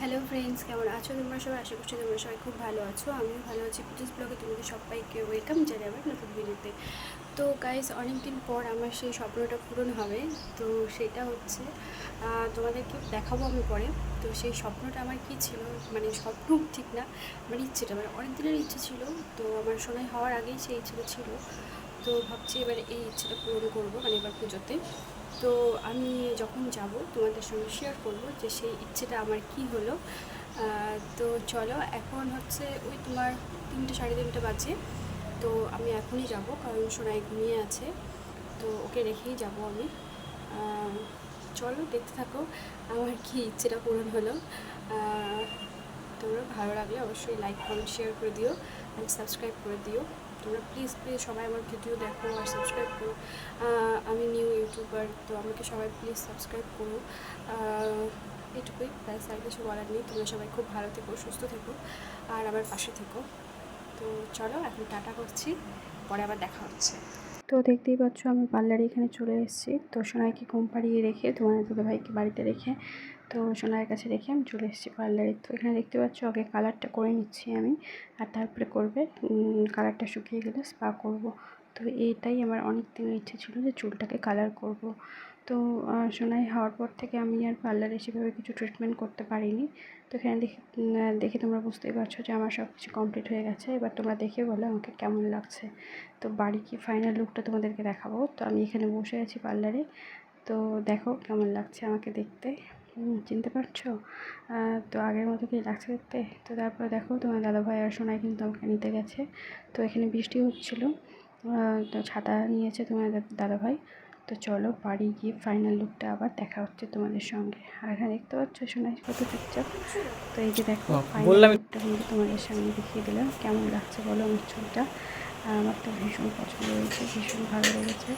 Hello friends কেমন আছো? তোমরা সবাই? আশা করছি তোমরা সবাই খুব ভালো আছো। আমিও ভালো আছি। পুজোস ব্লগে তোমাদের সবাইকে ওয়েলকাম জানাই আবার নতুন ভিডিওতে তো গাইজ অনেক দিন পর আমার সেই স্বপ্নটা পূরণ হবে। তো সেটা হচ্ছে তোমাদেরকে দেখাবো আমি পরে। তো সেই স্বপ্নটা আমার কি ছিল? মানে স্বপ্ন ঠিক না, আমার ইচ্ছেটা। মানে অনেক দিনের ইচ্ছে ছিল। তো আমার সময় হওয়ার আগেই সেই ইচ্ছেটা ছিল। তো ভাবছি এবার এই ইচ্ছেটা পূরণ করব মানে এবার পুজোতে। তো আমি যখন যাব তোমাদের সঙ্গে শেয়ার করব যে সেই ইচ্ছেটা আমার কি হলো। তো চলো, এখন হচ্ছে ওই তোমার তিনটে সাড়ে তিনটে বাজে। তো আমি এখনই যাব, কারণ সোনাই ঘুমিয়ে আছে। তো ওকে রেখেই যাব আমি। চলো, দেখতে থাকো আমার কি ইচ্ছেটা পূরণ হলো। তোমরা ভালো লাগলে অবশ্যই লাইক কমেন্ট শেয়ার করে দিও অ্যান্ড সাবস্ক্রাইব করে দিও। তোমরা প্লিজ প্লিজ সবাই আমার ভিডিও দেখো আর সাবস্ক্রাইব করো। আমি নিউ ইউটিউবার তো আমাকে সবাই প্লিজ সাবস্ক্রাইব করো। এটুকুই, ব্যাস, আর কিছু বলার নেই। তোমরা সবাই খুব ভালো থেকো, সুস্থ থেকো, আর আমার পাশে থেকো। তো চলো, এখন টাটা করছি, পরে আবার দেখা হচ্ছে। তো দেখতেই পাচ্ছ, আমি পার্লারে এখানে চলে এসেছি। তো সোনাইকে ঘুম পাড়িয়ে রেখে, তোমাদের দুটো ভাইকে বাড়িতে রেখে তো সোনার কাছে রেখে আমি চলে এসেছি পার্লারে। তো এখানে দেখতে পাচ্ছ, আগে কালারটা করে নিচ্ছি আমি, আর তারপরে করবে কালারটা শুকিয়ে গেলে স্পা করব। তো এটাই আমার অনেক দিনের ইচ্ছে ছিল যে চুলটাকে কালার করব। তো সোনাই হওয়ার পর থেকে আমি আর পার্লারে সেভাবে কিছু ট্রিটমেন্ট করতে পারিনি। তো এখানে দেখে দেখে তোমরা বুঝতেই পারছ যে আমার সব কিছু কমপ্লিট হয়ে গেছে। এবার তোমরা দেখে বলো আমাকে কেমন লাগছে। তো বাড়ি কি ফাইনাল লুকটা তোমাদেরকে দেখাবো। তো আমি এখানে বসে আছি পার্লারে। তো দেখো কেমন লাগছে আমাকে দেখতে। চিনতে পারছ? তো আগের মতো কি লাগছে দেখতে? তো তারপরে দেখো তোমার দাদাভাই আর সোনাই কিন্তু আমাকে নিতে গেছে। তো এখানে বৃষ্টি হচ্ছিল। তো ছাতা নিয়েছে তোমার দা- দাদাভাই। তো চলো বাড়ি গিয়ে ফাইনাল লুকটা আবার দেখা হচ্ছে তোমাদের সঙ্গে। আর এখানে দেখতে পাচ্ছ সোনাই কত চুপচাপ। তো এই যে দেখো ফাইনাল লুকটা কিন্তু তোমাদের সামনে দেখিয়ে দিলাম। কেমন লাগছে বলো আমার চুলটা? আমার তো ভীষণ পছন্দ হয়েছে ভীষণ ভালো লেগেছে।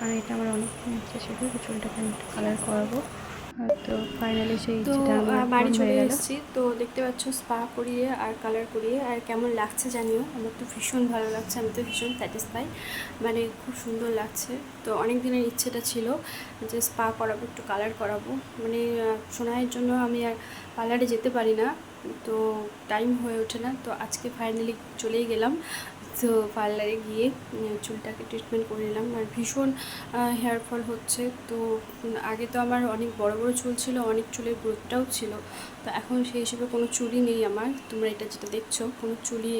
কারণ এটা আমার অনেক ইচ্ছে ছিল চুলটাকে আমি একটু কালার করাবো। তো ফাইনালি সেই তো বাড়ি চলে এসেছি। তো দেখতে পাচ্ছ স্পা করিয়ে আর কালার করিয়ে আর কেমন লাগছে জানিও? আমার তো ভীষণ ভালো লাগছে আমি তো ভীষণ স্যাটিসফাই মানে খুব সুন্দর লাগছে। তো অনেক দিনের ইচ্ছেটা ছিল যে স্পা করাবো একটু কালার করাবো। মানে সোনাইয়ের জন্য আমি আর পার্লারে যেতে পারি না। তো টাইম হয়ে ওঠে না। তো আজকে ফাইনালি চলেই গেলাম। তো পার্লারে গিয়ে চুলটাকে ট্রিটমেন্ট করে নিলাম। আর ভীষণ হেয়ার ফল হচ্ছে। তো আগে তো আমার অনেক বড় বড় চুল ছিল, অনেক চুলের গ্রোথটাও ছিল। তো এখন সেই হিসেবে কোনো চুলই নেই আমার। তোমরা এটা যেটা দেখছ, কোনো চুলই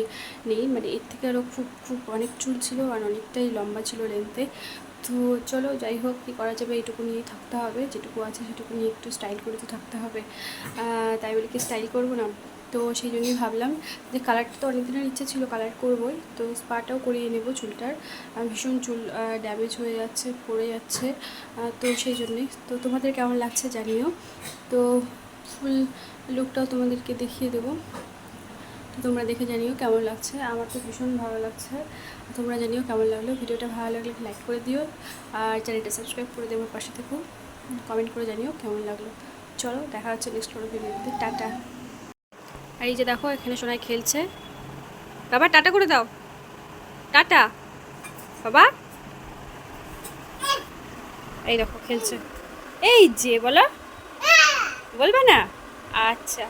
নেই। মানে এর থেকে আরও খুব খুব অনেক চুল ছিল আর অনেকটাই লম্বা ছিল লেন্থে তো চলো, যাই হোক, কী করা যাবে এইটুকু নিয়েই থাকতে হবে। যেটুকু আছে সেটুকু নিয়ে একটু স্টাইল করে তো থাকতে হবে। তাই বলে কি স্টাইল করব না? তো সেই জন্যই ভাবলাম যে কালারটা তো অনেক দিনের ইচ্ছে ছিল কালার করবোই, তো স্পাটাও করিয়ে নেব চুলটার। ভীষণ চুল ড্যামেজ হয়ে যাচ্ছে, পড়ে যাচ্ছে তো সেই জন্যই। তো তোমাদের কেমন লাগছে জানিও। তো ফুল লুকটাও তোমাদেরকে দেখিয়ে দেবো। তোমরা দেখে জানিও কেমন লাগছে। আমার তো ভীষণ ভালো লাগছে। তোমরা জানিও কেমন লাগল। ভিডিওটা ভালো লাগলে লাইক করে দিও। আর চ্যানেলটা সাবস্ক্রাইব করে দেবো পাশে থেকো। কমেন্ট করে জানিও কেমন লাগল। চলো, দেখা হচ্ছে নেক্সট কোনো ভিডিওতে টাটা। আর এই যে দেখো, এখানে সোনাই খেলছে। বাবা, টাটা করে দাও। টাটা। বাবা। এই দেখো, খেলছে। এই যে বলো। বলবে না? আচ্ছা।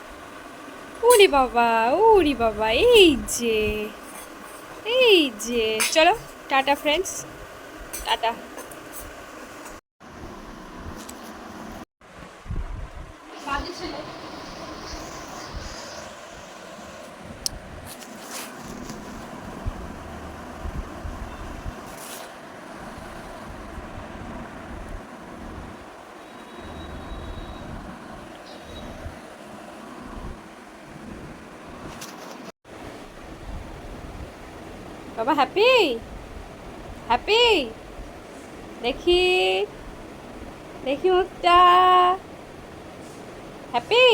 উরি বাবা উরি বাবা, এই যে। এই যে। চলো, টাটা ফ্রেন্ডস টাটা। বাবা হ্যাপি হ্যাপি দেখি দেখি মুখটা। হ্যাপি